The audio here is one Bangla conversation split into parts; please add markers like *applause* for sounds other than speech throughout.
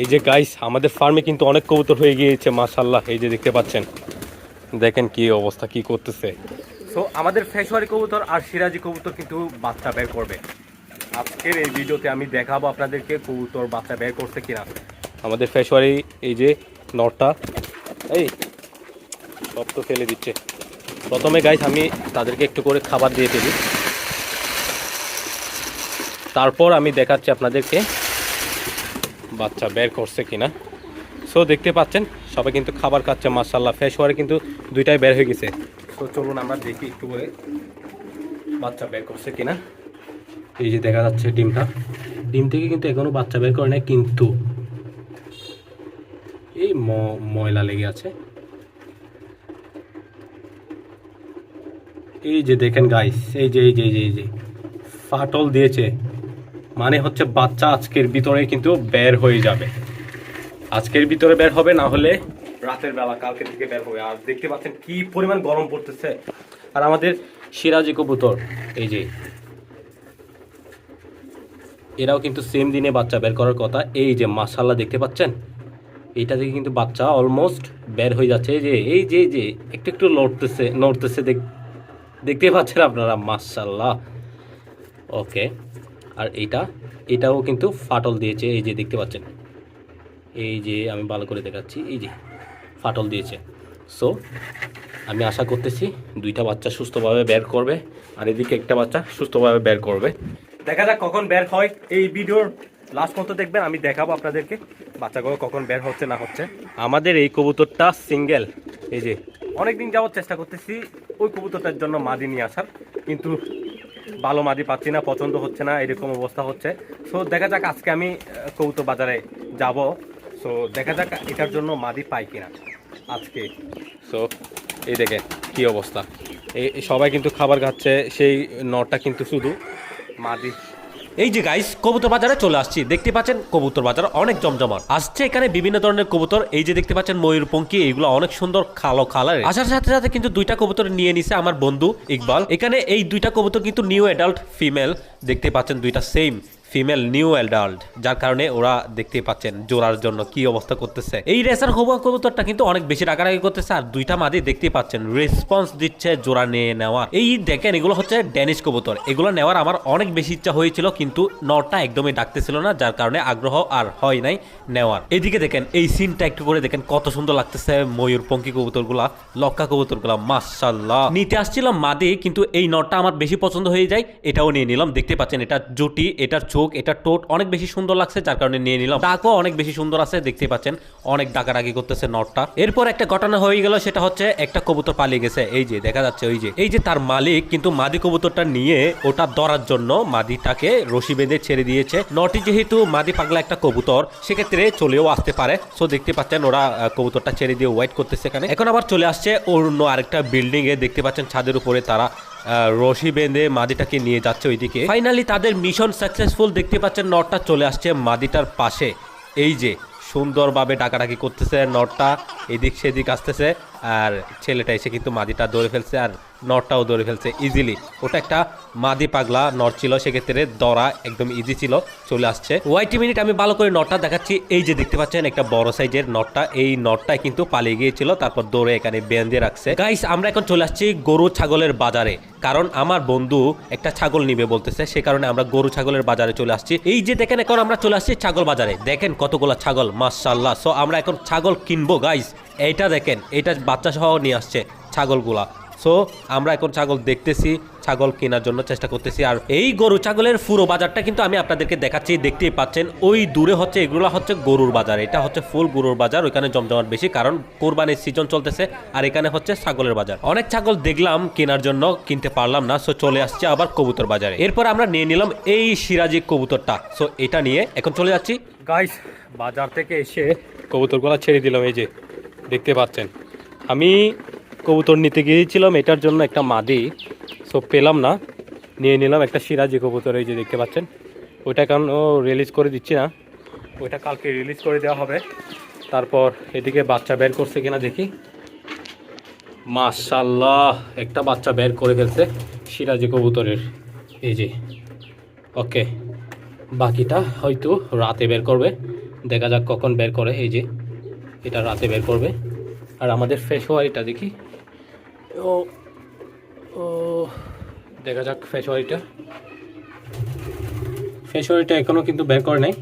এই যে গাইস আমাদের ফার্মে কিন্তু অনেক কবুতর হয়ে গিয়েছে মাশাল্লাহ এই যে দেখতে পাচ্ছেন। দেখেন কি অবস্থা কি করতেছে। সো আমাদের ফেসওয়ারি কবুতর আর সিরাজি কবুতর কিন্তু বাচ্চা বের করবে। আজকের এই ভিডিওতে আমি দেখাবো আপনাদেরকে কবুতর বাচ্চা বের করছে কিনা। আমাদের ফেসওয়ারি এই যে নটটা এই সব তো ফেলে দিচ্ছে। প্রথমে গাইস আমি তাদেরকে একটু করে খাবার দিয়ে ফেলি। তারপর আমি দেখাচ্ছি আপনাদেরকে বাচ্চা বের করছে কিনা। সো দেখতে পাচ্ছেন, সবাই কিন্তু খাবার খাচ্ছে মার্শাল্লাহ ফ্রেশ হওয়ারে কিন্তু দুইটাই বের হয়ে গেছে। তো চলুন আমরা দেখি একটু করে বাচ্চা বের করছে কিনা। এই যে দেখা যাচ্ছে ডিমটা। ডিম থেকে কিন্তু এখনও বাচ্চা বের করে নাই, কিন্তু এই ময়লা লেগে আছে। এই যে দেখেন গাইস এই যে এই যে এই যে, ফাটল দিয়েছে। মানে হচ্ছে বাচ্চা আজকের ভিতরে কিন্তু বের হয়ে যাবে। আজকের ভিতরে বের হবে, না হলে রাতের বেলা কালকে থেকে বের হবে। আর দেখতে পাচ্ছেন কি পরিমাণ গরম পড়তেছে। আর আমাদের সিরাজি কবুতর, এই যে, এরাও কিন্তু সেম দিনে বাচ্চা বের করার কথা। এই যে মাসাল্লাহ দেখতে পাচ্ছেন? এইটা থেকে কিন্তু বাচ্চা অলমোস্ট বের হয়ে যাচ্ছে। এই যে এই যে যে, একটু একটু লড়তেছে, নড়তেছে, দেখ- দেখতে পাচ্ছেন আপনারা? মাসাল্লাহ ওকে আর এইটা এটাও কিন্তু ফাটল দিয়েছে, এই যে দেখতে পাচ্ছেন। এই যে আমি ভালো করে দেখাচ্ছি, এই যে ফাটল দিয়েছে। সো আমি আশা করতেছি দুইটা বাচ্চা সুস্থভাবে বের করবে আর এদিকে একটা বাচ্চা সুস্থভাবে বের করবে। দেখা যাক কখন বের হয় এই ভিডিওর লাস্ট মতো দেখবেন, আমি দেখাবো আপনাদেরকে বাচ্চাগুলো কখন বের হচ্ছে না হচ্ছে। আমাদের এই কবুতরটা সিঙ্গেল এই যে অনেকদিন যাওয়ার চেষ্টা করতেছি ওই কবুতরটার জন্য মাদি নিয়ে আসার, কিন্তু ভালো মাদি পাচ্ছি না, পছন্দ হচ্ছে না, এরকম অবস্থা হচ্ছে। সো দেখা যাক আজকে আমি কৌতো বাজারে যাব। সো দেখা যাক এটার জন্য মাদি পাই কিনা আজকে। সো এই দেখে কি অবস্থা। এই সবাই কিন্তু খাবার খাচ্ছে, সেই নটা কিন্তু শুধু মাদি এই যে গাইস কবুতর বাজারে চলে আসছি। দেখতে পাচ্ছেন কবুতর বাজার অনেক জমজমাট। আসছে এখানে বিভিন্ন ধরনের কবুতর। এই যে দেখতে পাচ্ছেন ময়ূর পঙ্কি, এগুলো অনেক সুন্দর কালো কালার আসার সাথে সাথে কিন্তু দুইটা কবুতর নিয়ে নিছে আমার বন্ধু ইকবাল। এখানে এই দুইটা কবুতর কিন্তু নিউ অ্যাডাল্ট ফিমেল দেখতে পাচ্ছেন দুইটা সেম ফিমেল নিউ অ্যাডাল্ট যার কারণে ওরা দেখতে পাচ্ছেন জোড়ার জন্য কি অবস্থা করতেছে। এই রেসার হবুয়া কবুতরটা কিন্তু অনেক বেশি রাগারাগি করতেছে আর দুইটা মাদি দেখতে পাচ্ছেন রেসপন্স দিচ্ছে জোড়া নিয়ে নেওয়ার। এই দেখেন এগুলো হচ্ছে ড্যানিশ কবুতর। এগুলো নেওয়ার আমার অনেক বেশি ইচ্ছা হয়েছিল কিন্তু নটটা একদমই ডাকতেছিল না, যার কারণে আগ্রহ আর হয় নাই নেওয়ার। এদিকে দেখেন এই সিনটা একটু করে দেখেন কত সুন্দর লাগতেছে ময়ূর পঙ্কি কবুতরগুলা, লক্কা কবুতরগুলা মাশাল্লাহ নিতে আসছিলাম মাদি কিন্তু এই নটটা আমার বেশি পছন্দ হয়ে যায়, এটাও নিয়ে নিলাম। দেখতে পাচ্ছেন এটা জুটি, এটার চোখ এটা টোট অনেক বেশি সুন্দর লাগছে, যার কারণে নিয়ে নিলাম। ডাকও অনেক বেশি সুন্দর আছে দেখতে পাচ্ছেন, অনেক ডাকাডাকি করতেছে নটটা। এরপর একটা ঘটনা হয়ে গেল, সেটা হচ্ছে একটা কবুতর পালিয়ে গেছে, এই যে, দেখা যাচ্ছে ওই যে। এই যে তার মালিক, কিন্তু মাদি কবুতরটা নিয়ে ওটা ধরার জন্য মাদিটাকে রশি বেঁধে ছেড়ে দিয়েছে। নটি যেহেতু মাদি পাগলা একটা কবুতর, সেক্ষেত্রে চলেও আসতে পারে। সো দেখতে পাচ্ছেন, ওরা কবুতরটা ছেড়ে দিয়ে ওয়েট করতেছে এখানে। এখন আবার চলে আসছে অন্য আরেকটা বিল্ডিং এ দেখতে পাচ্ছেন ছাদের উপরে তারা রশি বেঁধে মাদিটাকে নিয়ে যাচ্ছে ওইদিকে। ফাইনালি তাদের মিশন সাকসেসফুল দেখতে পাচ্ছেন, নটটা চলে আসছে মাদিটার পাশে। এই যে, সুন্দরভাবে ডাকাডাকি করতেছে নটটা, এদিক সেদিক আসতেছে, আর ছেলেটা এসে কিন্তু মাদিটা ধরে ফেলছে, আর নটটাও ধরে ফেলছে ইজিলি ওটা একটা মাদি পাগলা নট ছিল, সেক্ষেত্রে দরা একদম ইজি ছিল, চলে আসছে। ওয়াইটি মিনিট, আমি ভালো করে নটটা দেখাচ্ছি। এই যে দেখতে পাচ্ছেন, একটা বড় সাইজের নটটা। এই নটটাই কিন্তু পালিয়ে গিয়েছিল, তারপর দৌড়ে এখানে বেঁধে রাখছে। গাইস আমরা এখন চলে আসছি গরু ছাগলের বাজারে। কারণ আমার বন্ধু একটা ছাগল নিবে বলতেছে, সে কারণে আমরা গরু ছাগলের বাজারে চলে আসছি। এই যে দেখেন, এখন আমরা চলে আসছি ছাগল বাজারে। দেখেন কতগুলা ছাগল মাশাল্লাহ সো আমরা এখন ছাগল কিনবো গাইস এইটা দেখেন এটা বাচ্চা সহ নিয়ে আসছে ছাগলগুলা। সো আমরা এখন ছাগল দেখতেছি ছাগল কেনার জন্য চেষ্টা করতেছি। আর এই গরু ছাগলের পুরো বাজারটা কিন্তু আমি আপনাদেরকে দেখাচ্ছি দেখতেই পাচ্ছেন। ওই দূরে হচ্ছে এগুলো হচ্ছে গরুর বাজার। এটা হচ্ছে ফুল গরুর বাজার ওইখানে জমজমাট বেশি কারণ কোরবানির সিজন চলতেছে আর এখানে হচ্ছে ছাগলের বাজার। অনেক ছাগল দেখলাম কেনার জন্য কিনতে পারলাম না সো চলে আসছে আবার কবুতর বাজারে। এরপর আমরা নিয়ে নিলাম এই সিরাজি কবুতরটা। সো এটা নিয়ে এখন চলে যাচ্ছি। গাইস বাজার থেকে এসে কবুতরগুলো ছেড়ে দিলাম এই যে দেখতে পাচ্ছেন। আমি কবুতর নিতে গিয়েছিলাম, এটার জন্য একটা মাদি। সো পেলাম না, নিয়ে নিলাম একটা সিরাজি কবুতর, এই যে দেখতে পাচ্ছেন। ওইটা কারণ ও রিলিজ করে দিচ্ছি না, ওইটা কালকে রিলিজ করে দেওয়া হবে। তারপর এদিকে বাচ্চা বের করছে কিনা দেখি। মাশাল্লাহ একটা বাচ্চা বের করে ফেলছে সিরাজি কবুতরের। এই যে, ওকে, বাকিটা হয়তো রাতে বের করবে। দেখা যাক কখন বের করে, এই যে, এটা রাতে বের করবে। আর আমাদের ফ্রেশ হওয়ার এটা দেখি। ও ও, দেখা যাক ফ্রেশ ওয়ারিটা। ফ্রেশ ওয়ারিটা এখনও কিন্তু বের করে নাই।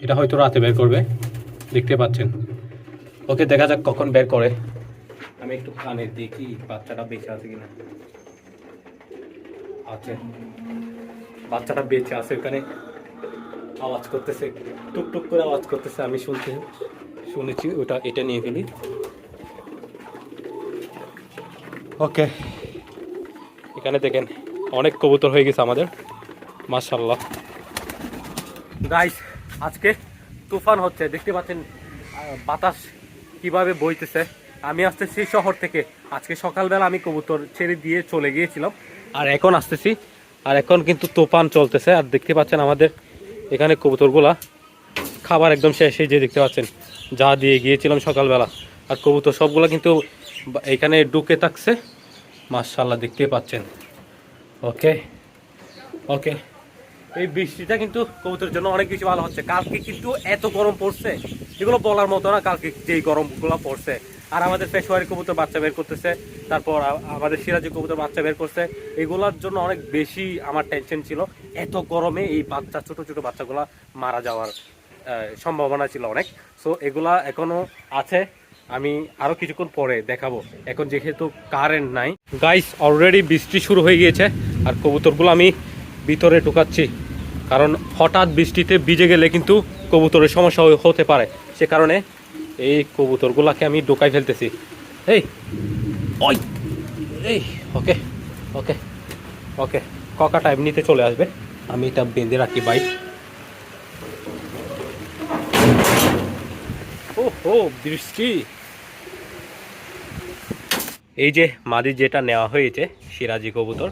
এটা হয়তো রাতে বের করবে, দেখতে পাচ্ছেন। ওকে, দেখা যাক কখন বের করে। আমি একটু কানে দেখি বাচ্চাটা বেঁচে আছে কিনা। আছে। বাচ্চাটা বেঁচে আছে ওখানে। আওয়াজ করতেছে, টুকটুক করে আওয়াজ করতেছে, আমি শুনতে শুনেছি, ওটা এটা নিয়ে ফেলি ওকে এখানে দেখেন অনেক কবুতর হয়ে গেছে আমাদের। মার্শাল্লাহ গাইস আজকে তুফান হচ্ছে। দেখতে পাচ্ছেন বাতাস কীভাবে বইতেছে। আমি আসতেছি শহর থেকে। আজকে সকালবেলা আমি কবুতর ছেড়ে দিয়ে চলে গিয়েছিলাম। আর এখন আসতেছি। আর এখন কিন্তু তুফান চলতেছে। আর দেখতে পাচ্ছেন আমাদের এখানে কবুতরগুলা। খাবার একদম শেষ। যে দেখতে পাচ্ছেন যা দিয়ে গিয়েছিলাম সকালবেলা। আর কবুতর সবগুলা কিন্তু এখানে ঢুকে থাকছে। মার্শাল্লাহ দেখতে পাচ্ছেন। ওকে ওকে। এই বৃষ্টিটা কিন্তু কবুতরের জন্য অনেক কিছু ভালো হচ্ছে। কালকে কিন্তু এত গরম পড়ছে, এগুলো বলার মতো না কালকে যেই গরমগুলো পড়ছে। আর আমাদের পেশোয়ারি কবুতর বাচ্চা বের করতেছে, তারপর আমাদের সিরাজি কবুতর বাচ্চা বের করছে। এগুলোর জন্য অনেক বেশি আমার টেনশন ছিল। এত গরমে এই বাচ্চা, ছোট ছোট বাচ্চাগুলা মারা যাওয়ার সম্ভাবনা ছিল অনেক। সো এগুলা এখনও আছে। আমি আরও কিছুক্ষণ পরে দেখাবো। এখন যেহেতু কারেন্ট নাই। গাইস অলরেডি বৃষ্টি শুরু হয়ে গিয়েছে। আর কবুতরগুলো আমি ভিতরে ঢুকাচ্ছি। কারণ হঠাৎ বৃষ্টিতে ভিজে গেলে কিন্তু কবুতরের সমস্যা হতে পারে। সে কারণে এই কবুতরগুলাকে আমি ঢোকাই ফেলতেছি। এই, ওই, এই, ওকে ওকে ওকে ককাটা এমনিতে চলে আসবে। আমি এটা বেঁধে রাখি বাইক ও বৃষ্টি। এই যে মাদি যেটা নেওয়া হয়েছে সিরাজি কবুতর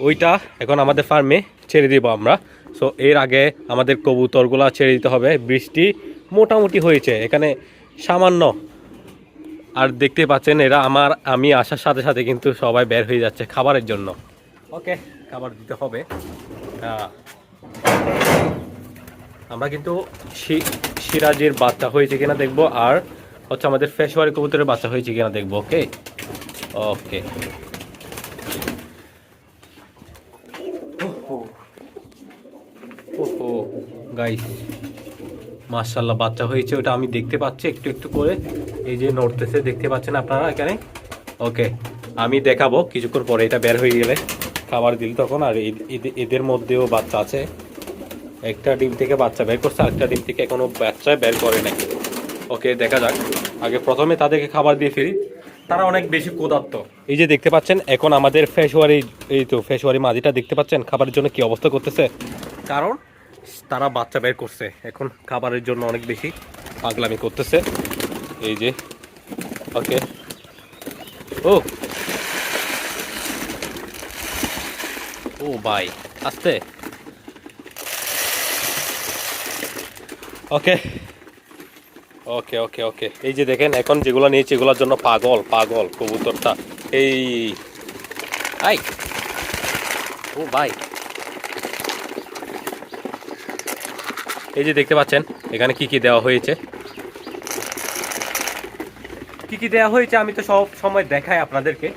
ওইটা এখন আমাদের ফার্মে ছেড়ে দিব আমরা। সো এর আগে আমাদের কবুতরগুলা ছেড়ে দিতে হবে। বৃষ্টি মোটামুটি হয়েছে এখানে সামান্য। আর দেখতে পাচ্ছেন এরা আমার আমি আসার সাথে সাথে কিন্তু সবাই বের হয়ে যাচ্ছে খাবারের জন্য। ওকে খাবার দিতে হবে। আহ, আমরা কিন্তু সিরাজের বাচ্চা হয়েছে কিনা দেখব, আর হচ্ছে আমাদের ফেসওয়ারি কবুতরের বাচ্চা হয়েছে কিনা দেখব, ওকে? ওকে। ওহো। গাইস মার্শাল্লাহ বাচ্চা হয়েছে, ওটা আমি দেখতে পাচ্ছি, একটু একটু করে। এই যে নড়তেছে, দেখতে পাচ্ছেন আপনারা এখানে? ওকে, আমি দেখাবো, কিছুক্ষণ পরে এটা বের হয়ে গেলে খাবার দিল তখন, আর এদ- এদ- এদের মধ্যেও বাচ্চা আছে। একটা ডিম থেকে বাচ্চা বের করছে, আরেকটা ডিম থেকে এখনও বাচ্চা বের করে নাই। ওকে, দেখা যাক। আগে প্রথমে তাদেরকে খাবার দিয়ে ফেলি। তারা অনেক বেশি ক্ষুধার্ত। এই যে দেখতে পাচ্ছেন, এখন আমাদের ফেসওয়ারি, এই তো ফেসওয়ারি মাঝিটা দেখতে পাচ্ছেন, খাবারের জন্য কি অবস্থা করতেছে? কারণ তারা বাচ্চা বের করছে, এখন খাবারের জন্য অনেক বেশি পাগলামি করতেছে। এই যে, ওকে। ও। ও বাই আস্তে। ওকে ওকে ওকে ওকে এই যে দেখেন, এখন যেগুলো নিয়েছি, এগুলোর জন্য পাগল পাগল কবুতরটা। এই, আই। ও, ভাই। এই যে দেখতে পাচ্ছেন, এখানে কি কি দেওয়া হয়েছে? কি কি দেওয়া হয়েছে আমি তো সব সময় দেখাই আপনাদেরকে।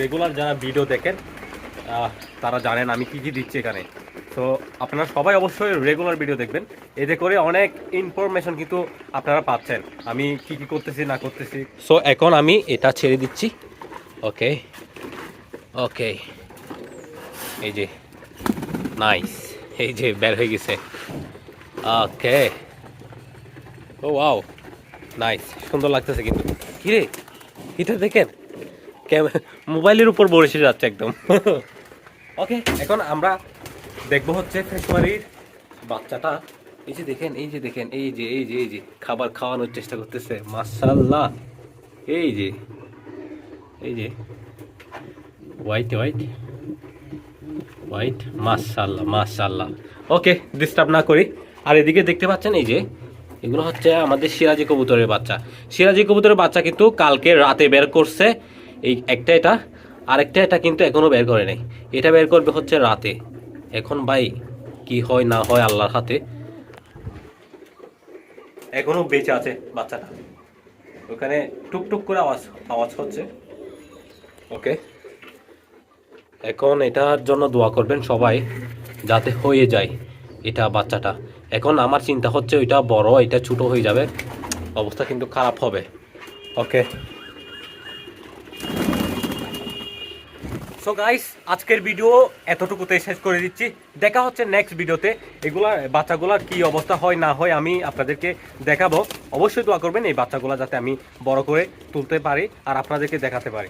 রেগুলার যারা ভিডিও দেখেন তারা জানেন আমি কি কি দিচ্ছি এখানে। তো আপনারা সবাই অবশ্যই রেগুলার ভিডিও দেখবেন। এতে করে অনেক ইনফরমেশন কিন্তু আপনারা পাচ্ছেন। আমি কি কি করতেছি, না করতেছি। সো এখন আমি এটা ছেড়ে দিচ্ছি। ওকে ওকে এই যে নাইস এই যে, বের হয়ে গেছে। ওকে ও ওয়াও নাইস সুন্দর লাগতেছে কিন্তু। কিরে এটা দেখেন। মোবাইলের উপর বসে যাচ্ছে একদম। *laughs* ওকে এখন আমরা দেখব হচ্ছে ফেসওয়ারির বাচ্চাটা। এই যে দেখেন, এই যে দেখেন, এই যে এই যে এই যে, খাবার খাওয়ানোর চেষ্টা করতেছে মাশাল্লাহ এই যে এই যে হোয়াইট হোয়াইট হোয়াইট মাশাল্লাহ মাশাল্লাহ ওকে ডিস্টার্ব না করি। আর এদিকে দেখতে পাচ্ছেন, এই যে, এগুলো হচ্ছে আমাদের সিরাজি কবুতরের বাচ্চা। সিরাজি কবুতরের বাচ্চা কিন্তু কালকে রাতে বের করছে। এই একটা এটা, আরেকটা এটা কিন্তু এখনও বের করে নাই। এটা বের করবে হচ্ছে রাতে। এখন ভাই কি হয় না হয় আল্লাহর হাতে? এখনও বেঁচে আছে বাচ্চাটা। ওখানে টুকটুক করে আওয়াজ আওয়াজ হচ্ছে। ওকে এখন এটার জন্য দোয়া করবেন সবাই যাতে হয়ে যায় এটা বাচ্চাটা। এখন আমার চিন্তা হচ্ছে ওইটা বড় এটা ছোট হয়ে যাবে। অবস্থা কিন্তু খারাপ হবে। ওকে সো গাইস আজকের ভিডিও এতটুকুতে শেষ করে দিচ্ছি। দেখা হচ্ছে নেক্সট ভিডিওতে এগুলা, বাচ্চাগুলার কি অবস্থা হয়, না হয় আমি আপনাদেরকে দেখাবো। অবশ্যই দোয়া করবেন এই বাচ্চাগুলা যাতে আমি বড় করে তুলতে পারি আর আপনাদেরকে দেখাতে পারি।